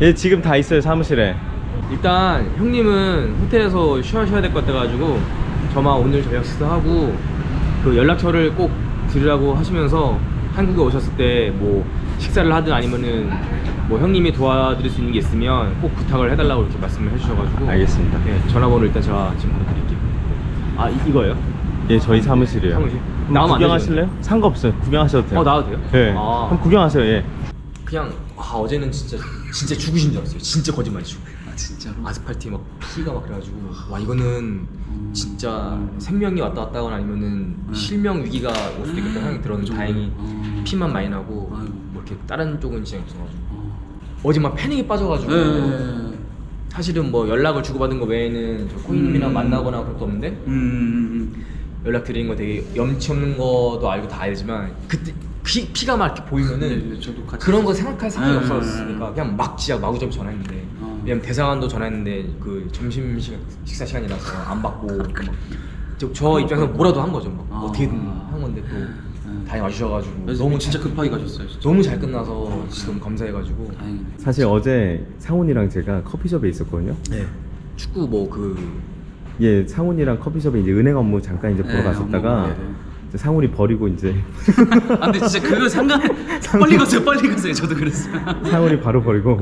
예 지금 다 있어요 사무실에 일단 형님은 호텔에서 쉬어셔야 될 것 같아가지고 저만 오늘 저녁 식사하고 그 연락처를 꼭 드리라고 하시면서 한국에 오셨을 때 뭐 식사를 하든 아니면은 뭐 형님이 도와드릴 수 있는 게 있으면 꼭 부탁을 해달라고 이렇게 말씀을 해주셔가지고 알겠습니다. 네, 전화번호 일단 제가 지금 바로 드릴게요. 아 이, 이거예요? 예 저희 사무실이에요 사무실? 그럼 나오면 안 구경하실래요? 상관없어요 구경하셔도 돼요 어 나와도 돼요? 예 아. 그럼 구경하세요 예 그냥 아, 어제는 진짜 진짜 죽으신 줄 알았어요. 진짜 거짓말이죠. 아 진짜로? 아스팔트에 막 피가 막 그래가지고 와 이거는 진짜 생명이 왔다 갔다 하거나 아니면은 실명 위기가 올 수도 있겠다 생각이 들었는데 다행히 어. 피만 많이 나고 아이고. 뭐 이렇게 다른 쪽은 진짜 없어가지고 어. 어제 막 패닉에 빠져가지고 네. 사실은 뭐 연락을 주고받은 거 외에는 저 코인님이랑 음. 만나거나 그런 것도 없는데 음, 음, 연락 드리는 거 되게 염치 없는 거도 알고 다 알지만 그때 피, 피가 막 이렇게 음. 보이면은 네, 저도 같이 그런 거 생각할 생각이 네, 없었으니까 네, 그냥 막 진짜 마구잡이 전화했는데 어. 왜냐면 대사관도 전화했는데 그 점심 시간, 식사 시간이라서 안 받고 막 저, 저 입장에서 뭐라도 한 거죠 막 아. 어떻게든 한 건데 또 네. 다행히 와주셔가지고 너무 진짜 급하게 가셨어요. 진짜. 너무 잘 끝나서 진짜 너무 감사해가지고 다행이네. 사실 어제 상훈이랑 제가 커피숍에 있었거든요 네 축구 뭐그 예 상훈이랑 커피숍에 이제 은행 업무 잠깐 이제 보러 네, 가셨다가 업무, 네, 네. 이제 상훈이 버리고 이제 아 근데 진짜 그거 상관 빨리 가세요 빨리 가세요 저도 그랬어요. 상훈이 바로 버리고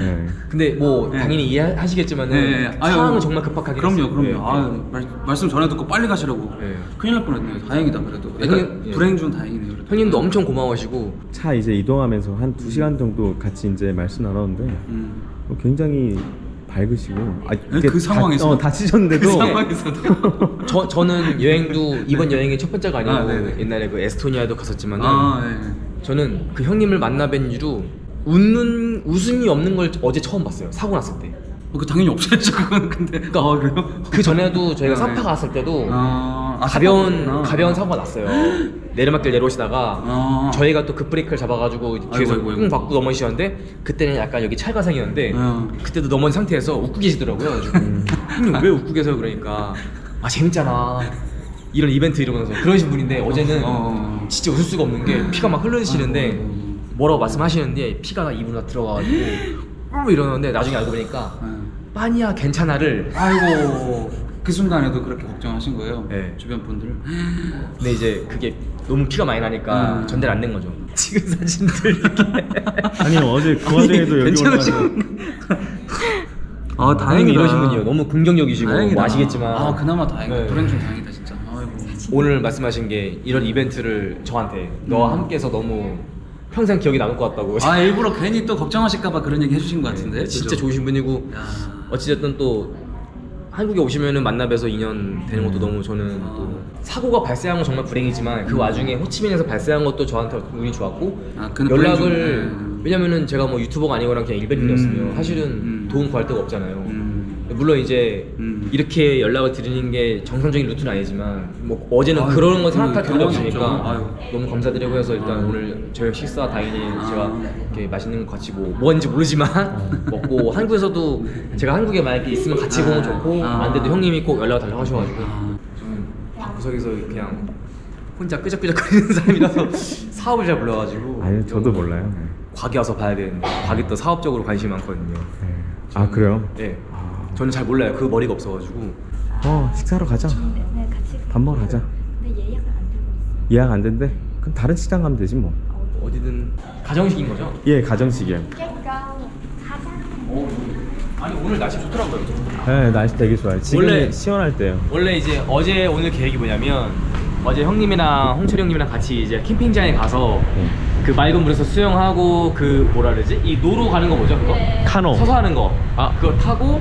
예. 근데 뭐 네. 당연히 이해하시겠지만은 네, 아유, 상황은 정말 급박하게 그럼요. 그럼요. 네, 아 말, 말씀 전해 듣고 빨리 가시라고. 네. 큰일 날 뻔했네요. 다행이다 그래도. 네, 그러니까 형님, 예. 불행 중 다행이네요. 그래도. 형님도 엄청 고마워하시고 차 이제 이동하면서 한 두 시간 정도 같이 이제 말씀 나눴는데 음. 어, 굉장히 밝으시고 아, 그 이게 상황에서? 다, 어, 다치셨는데도 그 상황에서도. 저 저는 여행도 이번 여행이 첫 번째가 아니고 아, 네네. 옛날에 그 에스토니아도 갔었지만은 아 네. 저는 그 형님을 만나뵌 이후로 웃는 웃음이 없는 걸 어제 처음 봤어요. 사고 났을 때. 어, 그 당연히 없어야죠 그건 근데. 아 그래요? 그 전에도 저희가 아, 사파 네. 갔을 때도 아, 아, 가벼운 사고구나. 가벼운 사고가 났어요. 내리막길 내려오시다가 아. 저희가 또그 브레이크를 잡아가지고 뒤에서 아이고, 넘어지셨는데 그때는 약간 여기 찰과상이었는데 아. 그때도 넘어진 상태에서 웃고 계시더라고요. 그래가지고 형님 왜 웃고 계세요? 그러니까 아 재밌잖아. 이런 이벤트 이러면서 그러신 분인데 어제는 어. 진짜 웃을 수가 없는 게 피가 막 흐르시는데 아이고. 뭐라고 말씀하시는데 피가 다 입으로 다 들어가가지고 음 이러는데 나중에 알고 보니까 네. 빠니야 괜찮아를 아이고 그 순간에도 그렇게 걱정하신 거예요? 네. 주변 분들. 근데 이제 그게 너무 피가 많이 나니까 음. 전달 안 된 거죠. 지금 사진들 이렇게 아니요 어제 그 와중에도 여기 올라가서 아 형님이 이러신 분이요. 너무 긍정적이시고 뭐 아시겠지만 아 그나마 다행이다. 네. 불행 중 다행이다 진짜. 아이고. 오늘 말씀하신 게 이런 이벤트를 저한테 너와 함께해서 너무 평생 기억이 남을 것 같다고. 아 일부러 괜히 또 걱정하실까봐 그런 얘기 해주신 것 같은데. 네, 진짜 그죠? 좋으신 분이고 야. 어찌됐든 또 한국에 오시면은 만나 뵈서 인연 되는 것도 너무 저는 또 사고가 발생한 건 정말 불행이지만 그 와중에 호치민에서 발생한 것도 저한테 운이 좋았고 아, 불행 연락을 중, 네. 왜냐면은 제가 뭐 유튜버가 아니거나 그냥 일반인이었으면 음, 사실은 음. 도움 구할 데가 없잖아요. 음. 물론 이제 음. 이렇게 연락을 드리는 게 정상적인 루트는 아니지만 뭐 어제는 아유, 그런 거 생각할 경험이 없으니까. 너무 감사드리고 해서 일단 아유. 오늘 저희 식사 다행히 아. 제가 이렇게 맛있는 거 같이 뭐 뭐인지 모르지만 먹고 한국에서도 제가 한국에 만약에 있으면 같이 보면 좋고 아. 안 돼도 형님이 꼭 연락을 달라고 하셔가지고 아. 저는 방구석에서 그냥 혼자 끄적끄적거리는 사람이라서 사업을 잘 몰라가지고 아니 저도 몰라요 과기 와서 봐야 되는데 과기 또 사업적으로 관심이 많거든요. 네. 아 그래요? 예. 저는 잘 몰라요. 그 머리가 없어가지고. 어 식사하러 가자 네, 네, 같이 밥 먹으러 가자 근데 예약은 안 되고 있어요. 예약 안 된대? 그럼 다른 시장 가면 되지 뭐 어디든 가정식인 거죠? 예 가정식이에요 깨까 가자. 아니 오늘 날씨 좋더라고요. 네 날씨 되게 좋아요 지금 원래- 시원할 때요 원래 이제 어제 오늘 계획이 뭐냐면 어제 형님이랑 홍철이 형님이랑 같이 이제 캠핑장에 가서 네. 그 맑은 물에서 수영하고 그 뭐라 그러지? 이 노루 가는 거 뭐죠 그거? 카노 서서 하는 거. 아 그거 타고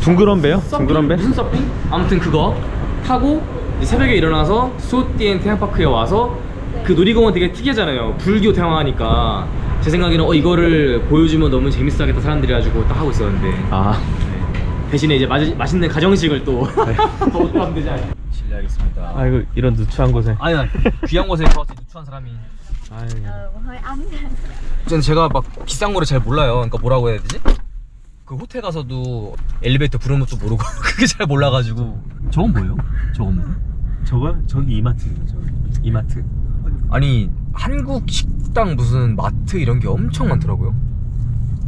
둥그런 배요? 서핑? 둥그런 배? 무슨 서핑? 아무튼 그거 타고 이제 새벽에 일어나서 수호띠엔 테마파크에 와서 그 놀이공원 되게 특이하잖아요. 불교 테마니까 제 생각에는 어 이거를 보여주면 너무 재밌어하겠다 사람들이 가지고 딱 하고 있었는데 아 네. 대신에 이제 마지, 맛있는 가정식을 또 먹고 하면 되지 않 실례하겠습니다. 아이고 이런 누추한 곳에 아니 난 귀한 곳에 가서 누추한 사람이 아유 어, hơi ấm. 저는 제가 막 비싼 거를 잘 몰라요. 그러니까 뭐라고 해야 되지? 그 호텔 가서도 엘리베이터 부르는 것도 모르고 그게 잘 몰라가지고 저건 뭐예요? 저건 뭐? 저거 저기 이마트입니다 저기 이마트 아니 한국 식당 무슨 마트 이런 게 엄청 많더라고요.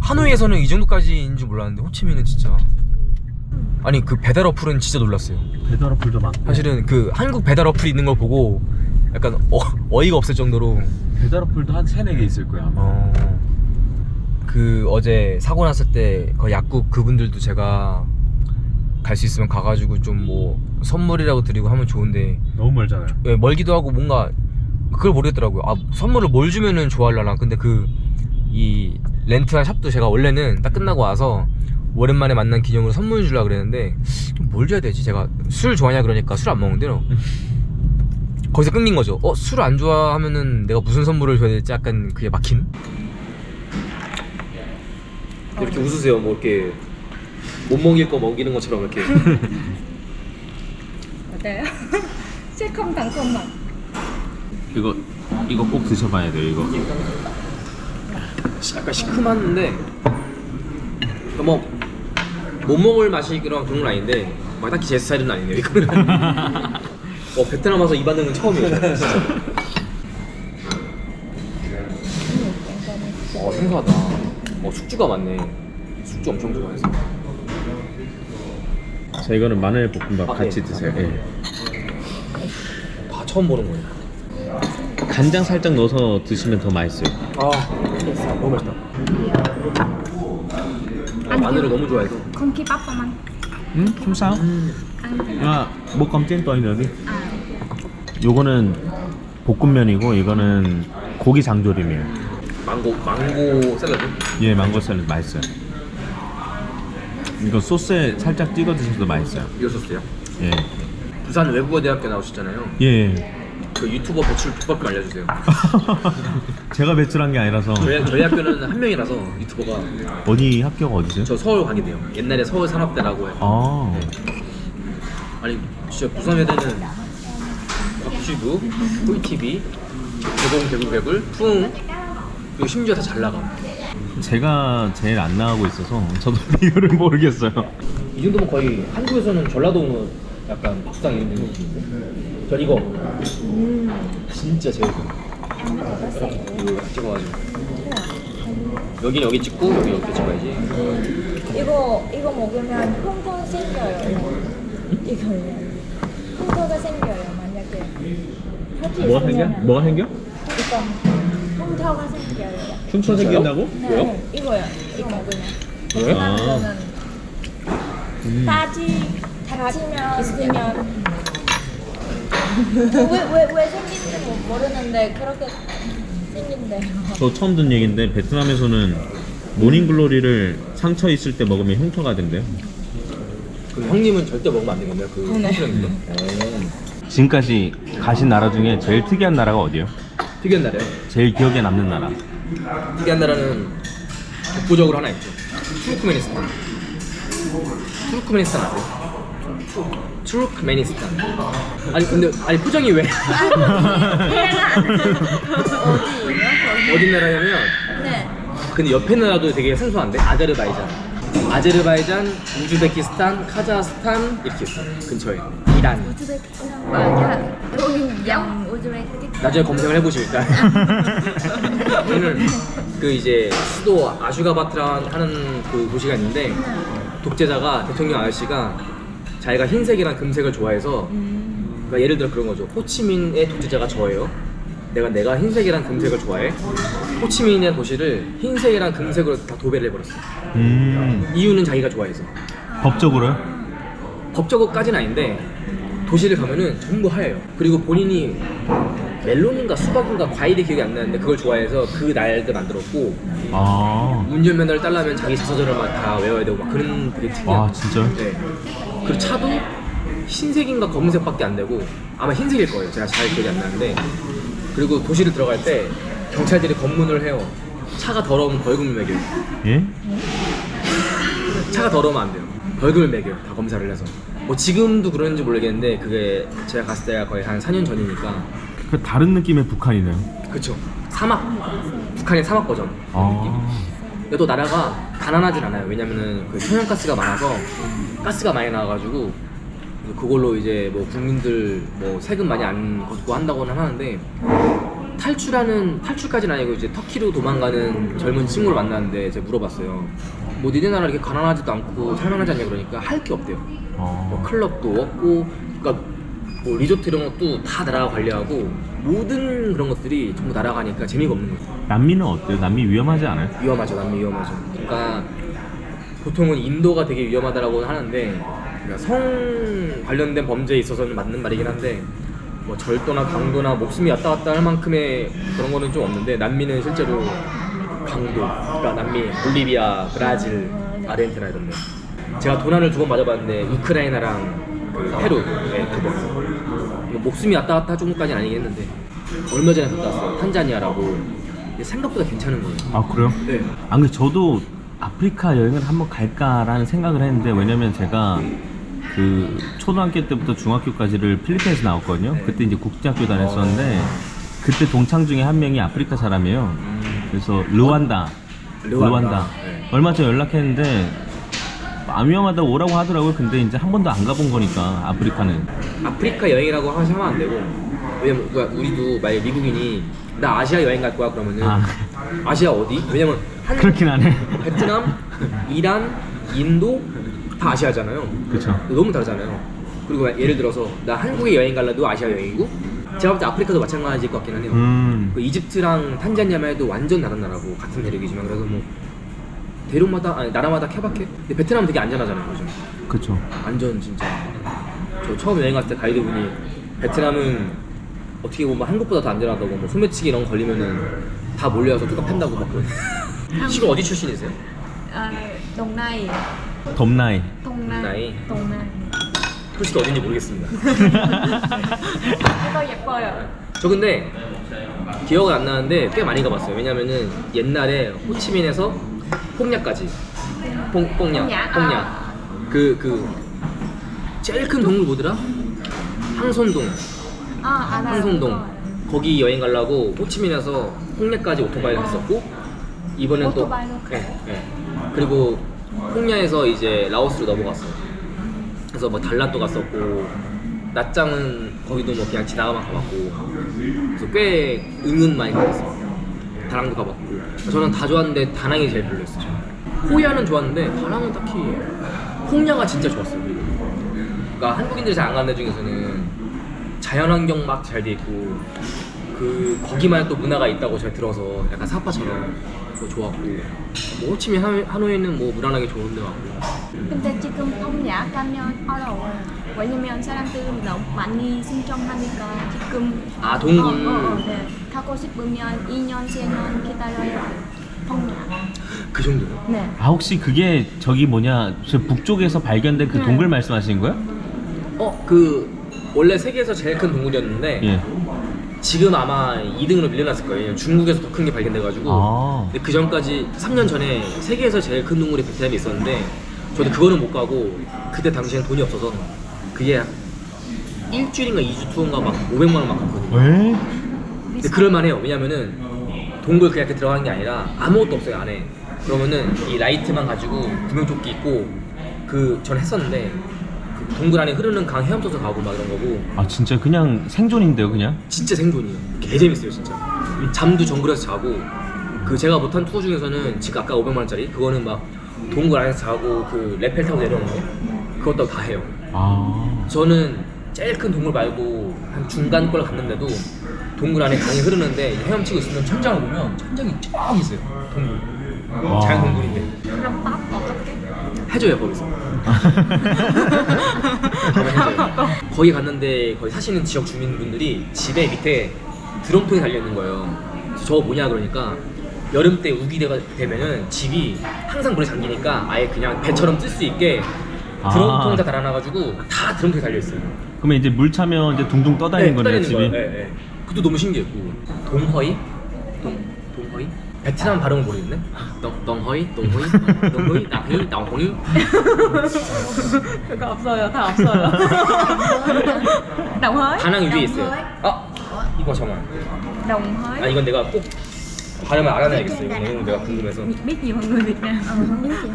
하노이에서는 이 정도까지인 줄 몰랐는데 호치민은 진짜 아니 그 배달 어플은 진짜 놀랐어요. 배달 어플도 많고 사실은 그 한국 배달 어플 있는 걸 보고 약간 어, 어이가 없을 정도로 배달 어플도 한 세네 개 있을 거야 아마 어, 그 어제 사고 났을 때 그 약국 그분들도 제가 갈 수 있으면 가가지고 좀 뭐 선물이라고 드리고 하면 좋은데 너무 멀잖아요 예, 멀기도 하고 뭔가 그걸 모르겠더라고요. 아 선물을 뭘 주면은 좋아할라나. 근데 그 이 렌트한 샵도 제가 원래는 딱 끝나고 와서 오랜만에 만난 기념으로 선물 주려 그랬는데 좀 뭘 줘야 되지? 제가 술 좋아하냐 그러니까 술 안 먹는데요. 거기서 끊긴 거죠. 어 술 안 좋아하면은 내가 무슨 선물을 줘야 될지 약간 그게 막힌. 이렇게 웃으세요. 뭐 이렇게 못 먹일 거 먹이는 것처럼 이렇게. 어때요? 새콤달콤한. 이거 이거 꼭 드셔봐야 돼요 이거 약간 시큼한데 뭐못 먹을 맛이 그런 그런 건 아닌데 막 딱히 제 스타일은 아니네요 이거는 어 베트남 와서 이 반응은 처음이에요. 진짜 어 생소하다. 어 숙주가 많네. 숙주 엄청 좋아해서. 자 이거는 마늘 볶음밥 아, 같이 네. 드세요. 예. 다 처음 보는 거예요 간장 살짝 넣어서 드시면 더 맛있어요. 아 너무 맛있다. 아, 마늘을 너무 좋아해서. Không keep up không anh? 응? không sao Ăn thì 껌찐 떠 있는 à, 요거는 볶음면이고 이거는 고기 장조림이에요 망고 망고 샐러드 예 망고 샐러드 맛있어요 이거 소스에 살짝 찍어 드셔도 맛있어요 이거 소스요 예. 부산 외국어대학교 나오셨잖아요 예. 그 유튜버 배출 비법 좀 알려주세요 제가 배출한 게 아니라서 저희, 저희 학교는 한 명이라서 유튜버가 어디 학교가 어디세요? 저 서울 돼요. 옛날에 서울 산업대라고 해요. 아 아니 진짜 부산 애들은 박쥐부, 꿀TV, 개공 개굴 개굴, 풍 그리고 심지어 다 잘 나가. 제가 제일 안 나가고 있어서 저도 이유를 모르겠어요 이 정도면 거의 한국에서는 전라도 약간 국상 이름 되는 느낌인데. 전 이거 진짜 제일 좋아. 이거 찍어가지고 여긴 여기 찍고 여기 여기 찍어야지. 이거 이거 먹으면 흉터 생겨요. 이거요. 흉터가 생겨요. 혈기 뭐가 생겨? 뭐가 생겨? 이거 흉터가 생겨요. 흉터 생긴다고? 네, 이거요. 이거 먹으면. 왜? 베트남에서는 음. 따지 다치면 있으면 왜왜 왜 생긴지 뭐 모르는데 그렇게 생긴대요. 저 처음 듣는 얘기인데 베트남에서는 모닝글로리를 상처 있을 때 먹으면 흉터가 된대요 그럼 형님은 절대 먹으면 안 되겠네요. 그 네. 거. 지금까지 가신 나라 중에 제일 특이한 나라가 어디예요? 특이한 나라요. 제일 기억에 남는 나라 특이한 나라는 독보적으로 하나 있죠. 투르크메니스탄. 투르크메니스탄 아세요? 투- 투르크메니스탄. 아니 근데 아니 표정이 왜? 어디 나라냐면 네. 근데 옆에 나라도 되게 생소한데 아제르바이잔. 아제르바이잔, 우즈베키스탄, 카자흐스탄 이렇게 있어 근처에 이란. 우즈베키스탄 맞아. 여기 양 우즈베키스탄. 나중에 검색을 해보시니까 저는 그 이제 수도 아슈가바트라 하는 그 도시가 있는데 독재자가 대통령 아저씨가 자기가 흰색이랑 금색을 좋아해서 그러니까 예를 들어 그런 거죠 호치민의 독재자가 저예요 내가 내가 흰색이랑 금색을 좋아해 호치민의 도시를 흰색이랑 금색으로 다 도배를 해버렸어 음 이유는 자기가 좋아해서 법적으로요? 법적으로까지는 아닌데 도시를 가면은 전부 하얘요. 그리고 본인이 멜론인가 수박인가 과일이 기억이 안 나는데 그걸 좋아해서 그 날들 만들었고 아, 운전면허를 딸라면 자기 자서전을 막 다 외워야 되고 막 그런 되게 특이한. 와 진짜요? 네. 그리고 차도 흰색인가 검은색밖에 안 되고 아마 흰색일 거예요. 제가 잘 기억이 안 나는데 그리고 도시를 들어갈 때 경찰들이 검문을 해요. 차가 더러우면 벌금을 매겨요. 예? 차가 더러우면 안 돼요. 벌금을 매겨요. 다 검사를 해서. 뭐 지금도 그러는지 모르겠는데 그게 제가 갔을 때가 거의 한 4년 전이니까 그 다른 느낌의 북한이네요 그쵸. 사막. 북한의 사막 버전. 아, 근데 또 나라가 가난하진 않아요. 왜냐면은 그 천연가스가 많아서 가스가 많이 나와가지고 그걸로 이제 뭐 국민들 뭐 세금 많이 안 걷고 한다고는 하는데 탈출하는 탈출까지는 아니고 이제 터키로 도망가는 젊은 친구를 만났는데 제가 물어봤어요. 뭐 니네 나라 이렇게 가난하지도 않고 살만하지 않냐 그러니까 할 게 없대요. 뭐 어. 클럽도 없고 그러니까 뭐 리조트 이런 것도 다 나라가 관리하고 모든 그런 것들이 전부 나라가 하니까 재미가 없는 거죠. 남미는 어때요? 남미 위험하지 않아요? 위험하죠, 남미 위험하죠. 그러니까 보통은 인도가 되게 위험하다라고 하는데 그러니까 성 관련된 범죄에 있어서는 맞는 말이긴 한데 뭐 절도나 강도나 목숨이 왔다 갔다 할 만큼의 그런 거는 좀 없는데 남미는 실제로 강도, 그러니까 남미, 볼리비아, 브라질, 아르헨티나 이런 데 제가 도난을 두 번 맞아봤는데 우크라이나랑 그 페루, 네, 두 번. 뭐 목숨이 왔다 갔다 할 정도까지는 아니긴 했는데 얼마 전에 갔다 왔어요. 탄자니아라고. 생각보다 괜찮은 거예요. 아 그래요? 네. 안 그래 저도 아프리카 여행을 한번 갈까라는 생각을 했는데 왜냐면 제가 그 초등학교 때부터 중학교까지를 필리핀에서 나왔거든요. 그때 이제 국제학교 다녔었는데 그때 동창 중에 한 명이 아프리카 사람이에요. 그래서 르완다, 르완다. 네. 얼마 전에 연락했는데 안 위험하다고 오라고 하더라고요. 근데 이제 한 번도 안 가본 거니까 아프리카는. 아프리카 여행이라고 하시면 안 되고 왜냐면 우리도 만약 미국인이 나 아시아 여행 갈 거야 그러면은 아. 아. 시아 어디? 왜냐면 한 그렇긴 하네. 베트남, 이란, 인도 다 아시아잖아요. 그쵸. 너무 다르잖아요. 그리고 예를 들어서 나 한국에 여행 갈래도 아시아 여행이고 제가 볼 때 아프리카도 마찬가지일 것 같긴 하네요. 음. 그 이집트랑 탄자니아만 해도 완전 다른 나라고 같은 대륙이지만 그래서 뭐 대륙마다 아니 나라마다 케바케. 근데 베트남은 되게 안전하잖아요, 요즘. 그쵸. 완전 진짜 저 처음 여행 갔을 때 가이드분이 베트남은 어떻게 보면 한국보다 더 안전하다고 뭐 소매치기 이런 거 걸리면은 다 몰려와서 누가 팬다고 막 그러네 지금 어디 출신이세요? À, Đồng Nai 덥나이. Đồng Nai 솔직히 어딘지 모르겠습니다. Tôi 예뻐요. 저 근데 기억은 안 나는데 꽤 많이 가봤어요. 왜냐면은 옛날에 호치민에서 폭약까지. 폭, 폭약, 폭약 아. 그, 그 제일 큰 동물 뭐더라? 항손동. À, 알아요. 그거. 거기 여행 가려고 호치민에서 홍례까지 오토바이를 했었고 이번엔 또 오토바이로? 네, 네. 그리고 홍야에서 이제 라오스로 넘어갔어요. 그래서 뭐 달랏도 갔었고 낮장은 거기도 뭐 그냥 지나가만 가봤고 그래서 꽤 은근 많이 가봤어요. 다낭도 가봤고 저는 다 좋았는데 다낭이 제일 별로였어요. 호야는 좋았는데 다낭은 딱히 홍야가 진짜 좋았어요. 그러니까 한국인들이 잘 안 가는 데 중에서는 자연환경 막 잘 돼 있고 그 거기만 또 문화가 있다고 제가 들어서 약간 사파처럼 그거 좋았고 뭐 호치민 하노- 하노이는 뭐 무난하게 좋은 데 같고 근데 지금 폭약 가면 어려워요 왜냐면 사람들이 너무 많이 신청하니까 지금 아, 동굴. 어, 어, 네. 가고 싶으면 2년, 3년 기다려야 돼요 폭약 그 정도로 네아 혹시 그게 저기 뭐냐 저 북쪽에서 발견된 그 네. 동굴 말씀하시는 거예요? 어그 원래 세계에서 제일 큰 동물이었는데 예. 지금 아마 2등으로 밀려났을 거예요 중국에서 더 큰 게 발견돼가지고 아. 근데 그 전까지 3년 전에 세계에서 제일 큰 동물이 베트남에 있었는데 저도 그거는 못 가고 그때 당시엔 돈이 없어서 그게 일주일인가 2주 투어인가 막 500만 원 막 갔거든요 왜? 근데 그럴만해요. 왜냐면은 동굴 그냥 이렇게 들어가는 게 아니라 아무것도 없어요 안에. 그러면은 이 라이트만 가지고 구명조끼 입고 그 전 했었는데 그 동굴 안에 흐르는 강 헤엄쳐서 가고 막 이런 거고 아 진짜 그냥 생존인데요 그냥? 진짜 생존이에요. 개 재밌어요 진짜. 잠도 정글에서 자고 그 제가 못한 투어 중에서는 지금 아까 500만 원짜리 그거는 막 동굴 안에서 자고 그 레펠 타고 내려오는 거 그것도 다 해요. 아. 저는 제일 큰 동굴 말고 한 중간 걸 갔는데도 동굴 안에 강이 흐르는데 헤엄치고 있으면 천장을 보면 천장이 쫙 있어요. 동굴. 와. 자연 동굴인데 그럼 밥 어떻게? 해줘요 거기서. 해줘요. 거기 갔는데 거기 사시는 지역 주민분들이 집에 밑에 드럼통이 달려 있는 거예요. 저거 뭐냐 그러니까 여름 때 우기 되가 되면은 집이 항상 물에 잠기니까 아예 그냥 배처럼 뜰 수 있게 아. 드럼통 다 달아놔가지고 다 드럼통에 달려 있어요. 그러면 이제 물 차면 이제 둥둥 떠다니는 거네요 떠다니는 집이. 거예요. 네, 네. 그것도 너무 신기했고 동허이? 베트남 발음을 모르겠네. 동 동허이, 동허이, 동허이, 나허이, 나허이. 그거 없어요 다 없어요 đồng hới 다낭 위에 있어요. 아 이거 잠깐. đồng hới 아 이건 내가 꼭 발음을 알아내야겠어. 이거 너무 내가 궁금해서. biết nhiều hơn người Việt Nam không biết chị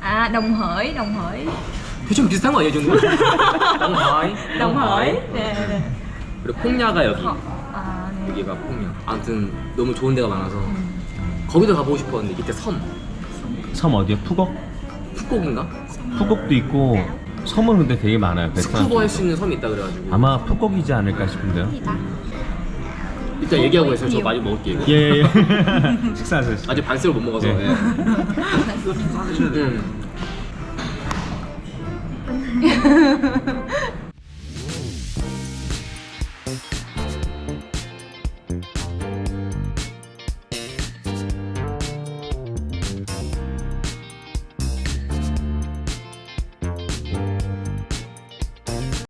à đồng hởi đồng hởi 대충 비슷한 거 아니에요, 이 정도? 동허이. đồng 네, 네. 그리고 콩야가 여기. 여기가 폼이야. 아무튼 너무 좋은 데가 많아서 거기도 가보고 싶었는데 밑에 섬 섬 어디요? 푸걱? 푸콕인가? 푸걱도 있고 섬은 근데 되게 많아요. 베트남. 스쿠버 할 수 있는 섬이 있다 그래가지고 아마 푸걱이지 않을까 싶은데요. 일단 얘기하고 있어요. 저 많이 먹을게요. 이거. 예예. 식사하세요. 아직 반스를 못 먹어서. 네. 예. 음.